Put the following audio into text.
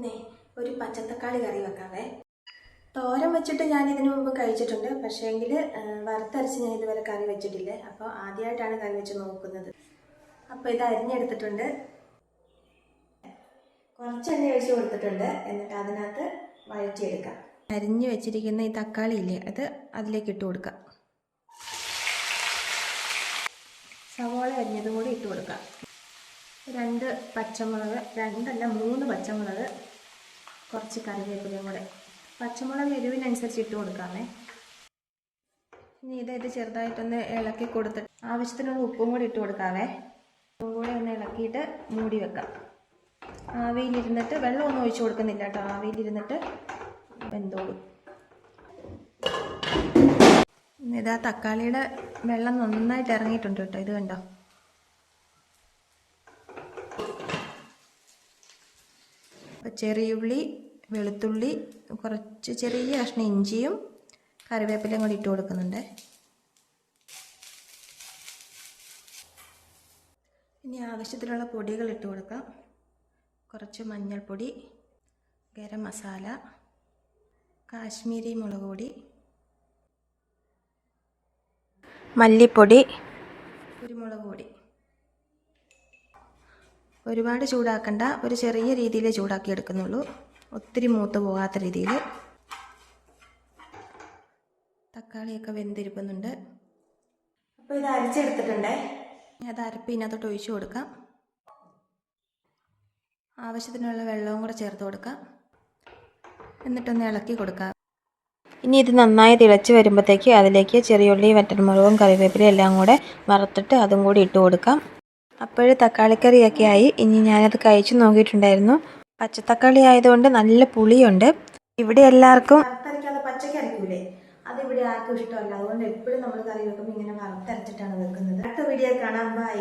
ഇന്നേ ഒരു പച്ചത്തക്കാളി കറി വെക്കാവേ. തോരൻ വെച്ചിട്ട് ഞാൻ ഇതിനു മുമ്പ് കഴിച്ചിട്ടുണ്ട്. പക്ഷേങ്കിൽ വറുത്തരച്ച് ഞാൻ ഇതുവരെ കറി വെച്ചിട്ടില്ലേ. അപ്പോൾ ആദ്യമായിട്ടാണ് കറി വെച്ച് നോക്കുന്നത്. അപ്പോൾ ഇത് അരിഞ്ഞെടുത്തിട്ടുണ്ട്. കുറച്ച് എണ്ണ ഒഴിച്ച് കൊടുത്തിട്ടുണ്ട്. എന്നിട്ട് അതിനകത്ത് വഴറ്റിയെടുക്കാം. അരിഞ്ഞു വെച്ചിരിക്കുന്ന ഈ തക്കാളി ഇല്ലേ അത് അതിലേക്ക് ഇട്ട് കൊടുക്കാം. സവോള അരിഞ്ഞതും കൂടി ഇട്ട് കൊടുക്കാം. രണ്ട് പച്ചമുളക് രണ്ടല്ല മൂന്ന് പച്ചമുളക് കുറച്ച് കറിവേപ്പിലയും കൂടെ. പച്ചമുളക് എരിവിനനുസരിച്ച് ഇട്ട് കൊടുക്കാമേ. ഇനി ഇത് ഇത് ചെറുതായിട്ടൊന്ന് ഇളക്കി കൊടുത്തിട്ട് ആവശ്യത്തിനുള്ള ഉപ്പും കൂടി ഇട്ട് കൊടുക്കാവേ. ഉപ്പും കൂടി ഒന്ന് ഇളക്കിയിട്ട് മൂടി വെക്കാം. ആവിയിലിരുന്നിട്ട് വെള്ളമൊന്നും ഒഴിച്ചു കൊടുക്കുന്നില്ല കേട്ടോ. ആവിയിലിരുന്നിട്ട് വെന്തോളും. ഇതാ തക്കാളിയുടെ വെള്ളം നന്നായിട്ട് ഇറങ്ങിയിട്ടുണ്ട് കേട്ടോ. ഇത് കണ്ടോ? ചെറിയുള്ളി വെളുത്തുള്ളി കുറച്ച് ചെറിയ കഷ്ണം ഇഞ്ചിയും കറിവേപ്പിലയും കൂടി ഇട്ട് കൊടുക്കുന്നുണ്ട്. ഇനി ആവശ്യത്തിലുള്ള പൊടികൾ ഇട്ട് കൊടുക്കാം കുറച്ച് മഞ്ഞൾപ്പൊടി ഗരം മസാല കാശ്മീരി മുളക് പൊടി മല്ലിപ്പൊടി കുരുമുളക് പൊടി ഒരുപാട് ചൂടാക്കണ്ട. ഒരു ചെറിയ രീതിയിൽ ചൂടാക്കി എടുക്കുന്നുള്ളൂ. ഒത്തിരി മൂത്ത് പോകാത്ത രീതിയിൽ. തക്കാളിയൊക്കെ വെന്തിരിക്കുന്നുണ്ട് അപ്പോൾ ഇത് അരച്ചെടുത്തിട്ടുണ്ടേ? അത് അരപ്പ് ഇതിനകത്തോട്ട് ഒഴിച്ചു കൊടുക്കാം. ആവശ്യത്തിനുള്ള വെള്ളവും കൂടെ ചേർത്ത് കൊടുക്കാം. എന്നിട്ടൊന്ന് ഇളക്കി കൊടുക്കാം. ഇനി ഇത് നന്നായി തിളച്ച് വരുമ്പോഴത്തേക്ക് അതിലേക്ക് ചെറിയുള്ളി വറ്റൻമുളകും കറിവേപ്പിലയും എല്ലാം കൂടെ വറുത്തിട്ട് അതും കൂടി ഇട്ട് കൊടുക്കാം. അപ്പോഴ് തക്കാളിക്കറിയൊക്കെ ആയി. ഇനി ഞാനത് കഴിച്ചു നോക്കിയിട്ടുണ്ടായിരുന്നു. പച്ചത്തക്കാളി ആയതുകൊണ്ട് നല്ല പുളിയുണ്ട്. ഇവിടെ എല്ലാവർക്കും വറുത്തരയ്ക്കാതെ പച്ചക്ക് അരക്കൂലേ? അത് ഇവിടെ ആർക്കും ഇഷ്ടമല്ല. അതുകൊണ്ട് എപ്പോഴും നമ്മൾ കറി വെക്കുമ്പോൾ ഇങ്ങനെ വറുത്തരച്ചിട്ടാണ് വെക്കുന്നത്. അടുത്ത വീഡിയോ കാണാം. ബൈ.